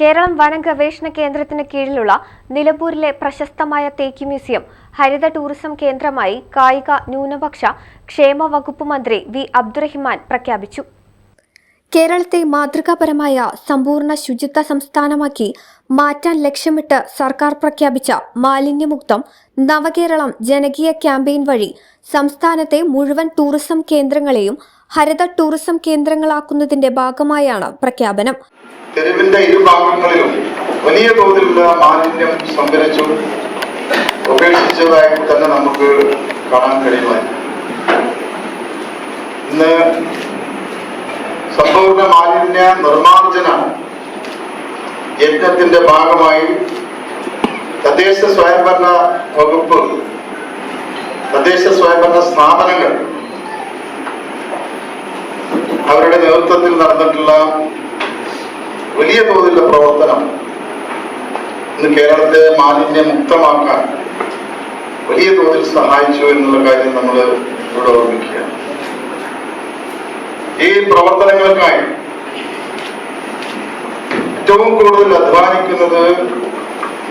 Keralam വനം ഗവേഷണ കേന്ദ്രത്തിന് കീഴിലുള്ള നിലമ്പൂരിലെ പ്രശസ്തമായ തേക്ക് മ്യൂസിയം ഹരിത ടൂറിസം കേന്ദ്രമായി കായിക ന്യൂനപക്ഷ ക്ഷേമ വകുപ്പ് മന്ത്രി വി അബ്ദുറഹിമാൻ പ്രഖ്യാപിച്ചു. കേരളത്തെ മാതൃകാപരമായ സമ്പൂർണ ശുചിത്വ സംസ്ഥാനമാക്കി മാറ്റാൻ ലക്ഷ്യമിട്ട് സർക്കാർ പ്രഖ്യാപിച്ച മാലിന്യമുക്തം നവകേരളം ജനകീയ ക്യാമ്പയിൻ വഴി സംസ്ഥാനത്തെ മുഴുവൻ ടൂറിസം കേന്ദ്രങ്ങളെയും ഹരിത ടൂറിസം കേന്ദ്രങ്ങളാക്കുന്നതിന്റെ ഭാഗമായാണ് പ്രഖ്യാപനം. തെരുവിന്റെ ഇരുഭാഗങ്ങളിലും വലിയ തോതിലുള്ള മാലിന്യം സംഭരിച്ചു ഉപേക്ഷിച്ചതായി തന്നെ നമുക്ക് കാണാൻ കഴിയുമായി ഇന്ന് സമ്പൂർണ മാലിന്യ നിർമ്മാർജന യജ്ഞത്തിന്റെ ഭാഗമായി തദ്ദേശ സ്വയംഭരണ വകുപ്പ് തദ്ദേശ സ്വയംഭരണ സ്ഥാപനങ്ങൾ അവരുടെ നേതൃത്വത്തിൽ നടന്നിട്ടുള്ള വലിയ തോതിലുള്ള പ്രവർത്തനം ഇന്ന് കേരളത്തെ മാലിന്യമുക്തമാക്കാൻ വലിയ തോതിൽ സഹായിച്ചു എന്നുള്ള കാര്യം നമ്മൾ ഇവിടെ ഓർമ്മിക്കുകയാണ്. ഈ പ്രവർത്തനങ്ങൾക്കായി ഏറ്റവും കൂടുതൽ അധ്വാനിക്കുന്നത്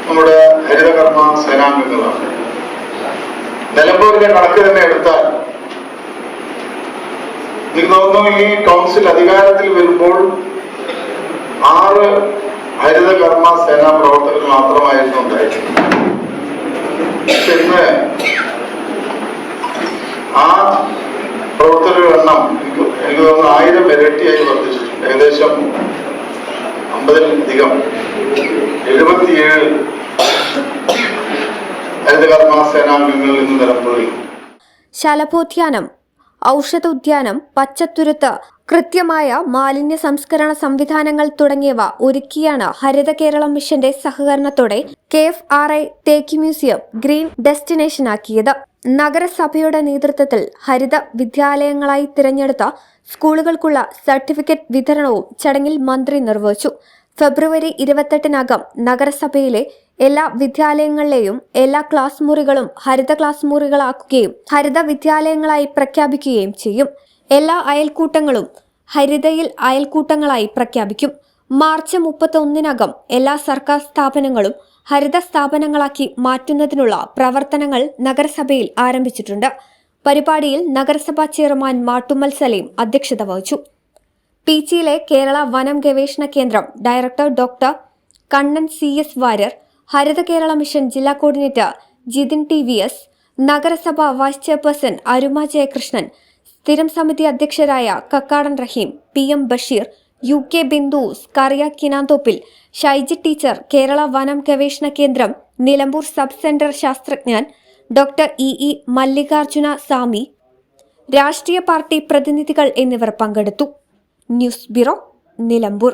നമ്മുടെ ഹരിതകർമ്മ സേനാംഗങ്ങളാണ്. നിലമ്പൂരിന്റെ കണക്ക് തന്നെ എടുത്താൽ എനിക്ക് ഈ കൗൺസിൽ അധികാരത്തിൽ വരുമ്പോൾ ആറ് ഹരിതകർമ്മ സേനാ പ്രവർത്തകർ മാത്രമായിരുന്നു ഉണ്ടായിരുന്നത്. ആ പ്രവർത്തകരുടെ എണ്ണം എനിക്ക് എനിക്ക് തോന്നുന്നു ആയിരം ഇരട്ടിയായി വർദ്ധിച്ചിട്ടുണ്ട്. ഏകദേശം അമ്പതിലധികം. എഴുപത്തിയേഴ് ഹരിതകർമ്മ സേനാംഗങ്ങളിൽ നിന്ന് നിലമ്പുകയും ശലഭോദ്യാനം ഔഷധ ഉദ്യാനം പച്ചത്തുരുത്ത് കൃത്യമായ മാലിന്യ സംസ്കരണ സംവിധാനങ്ങൾ തുടങ്ങിയവ ഒരുക്കിയാണ് ഹരിത കേരളം മിഷന്റെ സഹകരണത്തോടെ കെ എഫ് ആർ ഐ തേക്ക് മ്യൂസിയം ഗ്രീൻ ഡെസ്റ്റിനേഷനാക്കിയത്. നഗരസഭയുടെ നേതൃത്വത്തിൽ ഹരിത വിദ്യാലയങ്ങളായി തിരഞ്ഞെടുത്ത സ്കൂളുകൾക്കുള്ള സർട്ടിഫിക്കറ്റ് വിതരണവും ചടങ്ങിൽ മന്ത്രി നിർവഹിച്ചു. ഫെബ്രുവരി ഇരുപത്തെട്ടിനകം നഗരസഭയിലെ എല്ലാ വിദ്യാലയങ്ങളിലെയും എല്ലാ ക്ലാസ് മുറികളും ഹരിത ക്ലാസ് മുറികളാക്കുകയും ഹരിത വിദ്യാലയങ്ങളായി പ്രഖ്യാപിക്കുകയും ചെയ്യും. എല്ലാ അയൽക്കൂട്ടങ്ങളും ഹരിതയിൽ അയൽക്കൂട്ടങ്ങളായി പ്രഖ്യാപിക്കും. മാർച്ച് മുപ്പത്തൊന്നിനകം എല്ലാ സർക്കാർ സ്ഥാപനങ്ങളും ഹരിത സ്ഥാപനങ്ങളാക്കി മാറ്റുന്നതിനുള്ള പ്രവർത്തനങ്ങൾ നഗരസഭയിൽ ആരംഭിച്ചിട്ടുണ്ട്. പരിപാടിയിൽ നഗരസഭാ ചെയർമാൻ മാട്ടുമ്മൽ സലീം അധ്യക്ഷത വഹിച്ചു. പീച്ചിയിലെ കേരള വനം ഗവേഷണ കേന്ദ്രം director doctor Kannan C S Warrier Haritha Kerala mission ജില്ലാ coordinator Jithin T V S നഗരസഭ വൈസ് ചെയർപേഴ്സൺ അരുമ ജയകൃഷ്ണൻ സ്ഥിരം സമിതി അധ്യക്ഷരായ Kakkadan Raheem P M Basheer U K Bindu Scaria Kinanthoppil Shaiji teacher Kerala വനം ഗവേഷണ കേന്ദ്രം നിലമ്പൂർ സബ് സെന്റർ ശാസ്ത്രജ്ഞൻ doctor E E Mallikarjuna Swamy രാഷ്ട്രീയ party പ്രതിനിധികൾ എന്നിവർ പങ്കെടുത്തു. News bureau Nilambur.